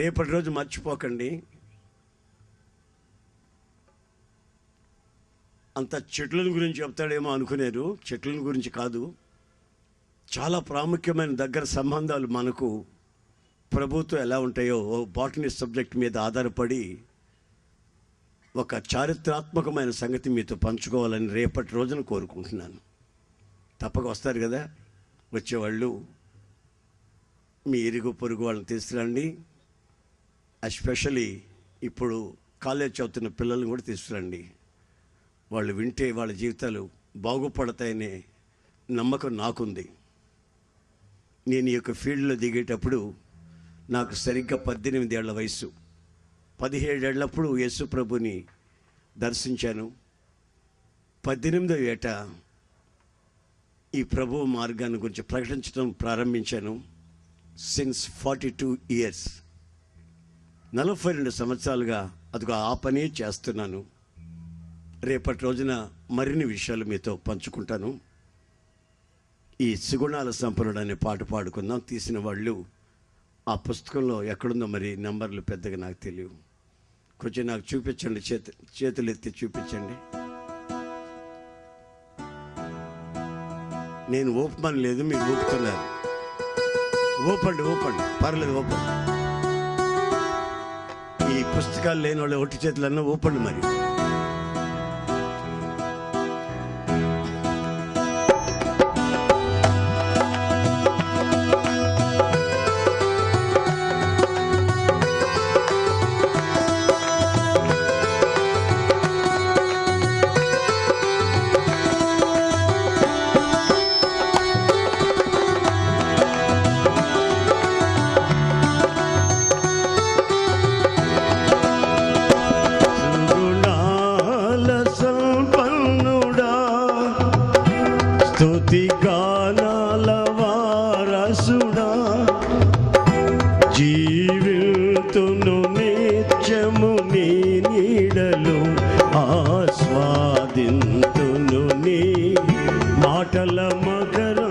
రేపటి రోజు మర్చిపోకండి. అంత చెట్లను గురించి చెప్తాడేమో అనుకునేరు. చెట్లను గురించి కాదు. చాలా ప్రాముఖ్యమైన దగ్గర సంబంధాలు మనకు ప్రభుత్వం ఎలా ఉంటాయో ఓ బాటనీ సబ్జెక్ట్ మీద ఆధారపడి ఒక చారిత్రాత్మకమైన సంగతి మీతో పంచుకోవాలని రేపటి రోజున కోరుకుంటున్నాను. తప్పక వస్తారు కదా. వచ్చేవాళ్ళు మీ ఇరుగు పొరుగు వాళ్ళని తీసుకురండి. ఎస్పెషలీ ఇప్పుడు కాలేజ్ చదువుతున్న పిల్లల్ని కూడా తీసుకురండి. వాళ్ళు వింటే వాళ్ళ జీవితాలు బాగుపడతాయనే నమ్మకం నాకుంది. నేను ఈ యొక్క ఫీల్డ్లో దిగేటప్పుడు నాకు సరిగ్గా పద్దెనిమిది ఏళ్ళ వయసు పదిహేడేళ్ళప్పుడు యేసు ప్రభుని దర్శించాను. పద్దెనిమిదో ఏట ఈ ప్రభు మార్గాన్ని గురించి ప్రకటించడం ప్రారంభించాను. సిన్స్ ఫార్టీ టూ ఇయర్స్ నలభై రెండు సంవత్సరాలుగా అదిగో ఆ పనే చేస్తున్నాను. రేపటి రోజున మరిన్ని విషయాలు మీతో పంచుకుంటాను. ఈ సుగుణాల సంపన్నుడు అనే పాట పాడుకుందాం. తీసిన వాళ్ళు ఆ పుస్తకంలో ఎక్కడుందో మరి నెంబర్లు పెద్దగా నాకు తెలియవు. కొంచెం నాకు చూపించండి చేతి చేతులు ఎత్తి చూపించండి. నేను ఓపమని లేదు మీరు ఊపుతున్నారు. ఓపండి ఓపండి పర్లేదు ఓపండి పుస్తకాలు లేని వాళ్ళు ఒట్టి చేతులన్నా ఊపండి మరి. మాటల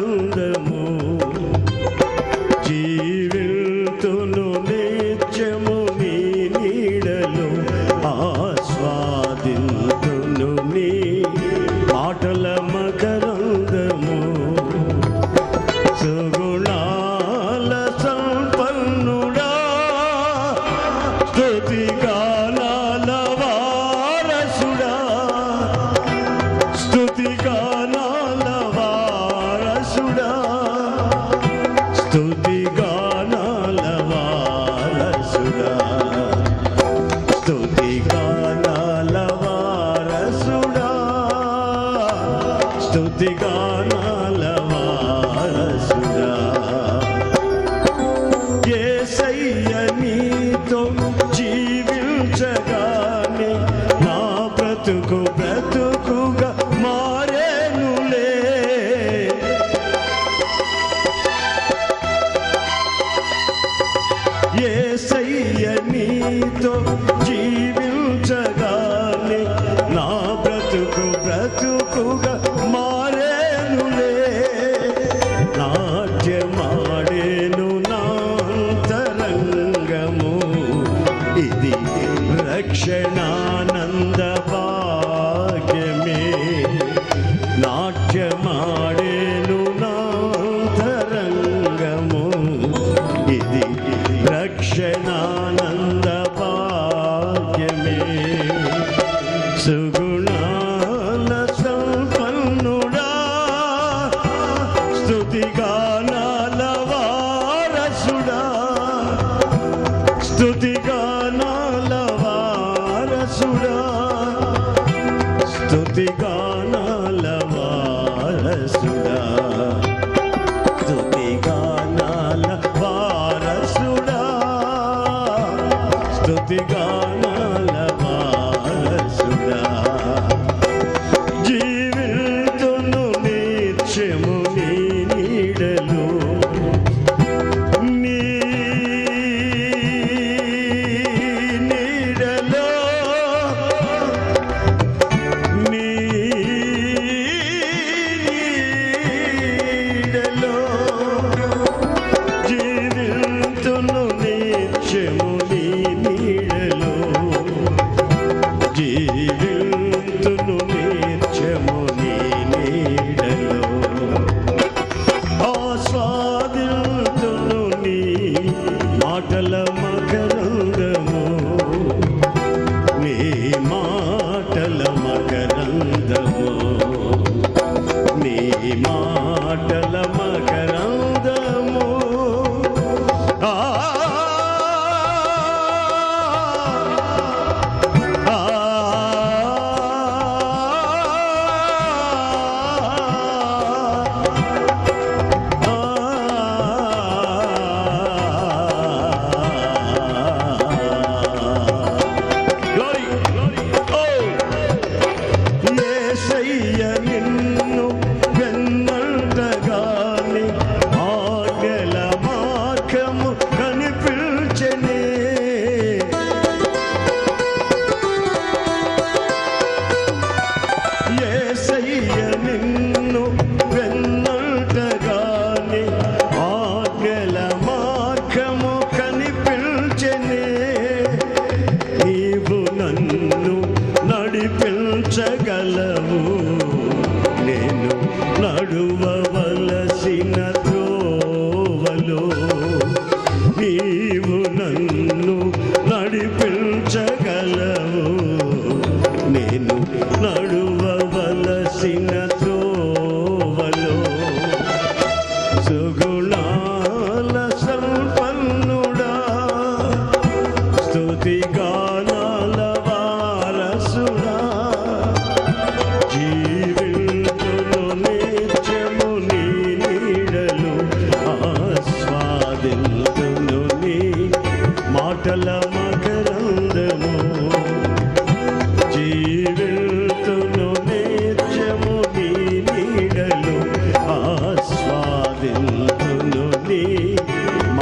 যদি গা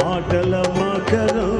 మాటల మకరం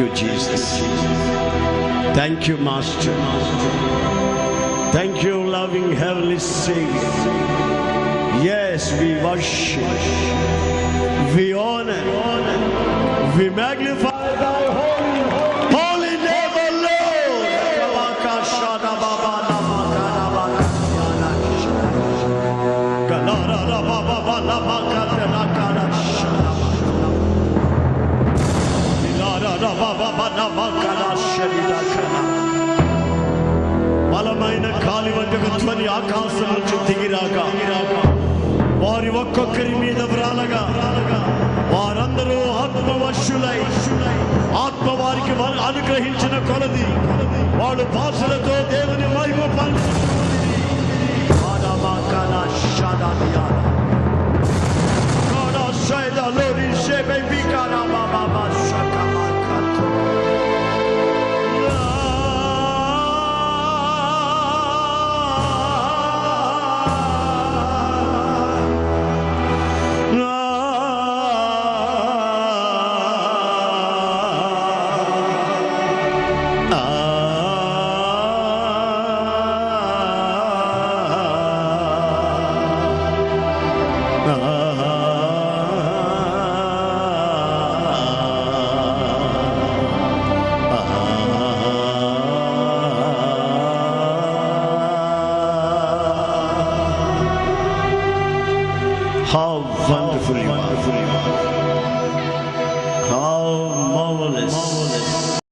you, Jesus. Thank you, Master. Thank you, loving Heavenly Savior. Yes, we worship, we honor, we magnify బలమైన కాలి వంటి ధ్వని ఆకాశం నుంచి దిగిరాగా వారి ఒక్కొక్కరి మీద వ్రాలగా వారందరూ ఆత్మవశులై ఆత్మ వారికి అనుగ్రహించిన కొలది వాళ్ళు భాషలతో దేవుని మహిమ How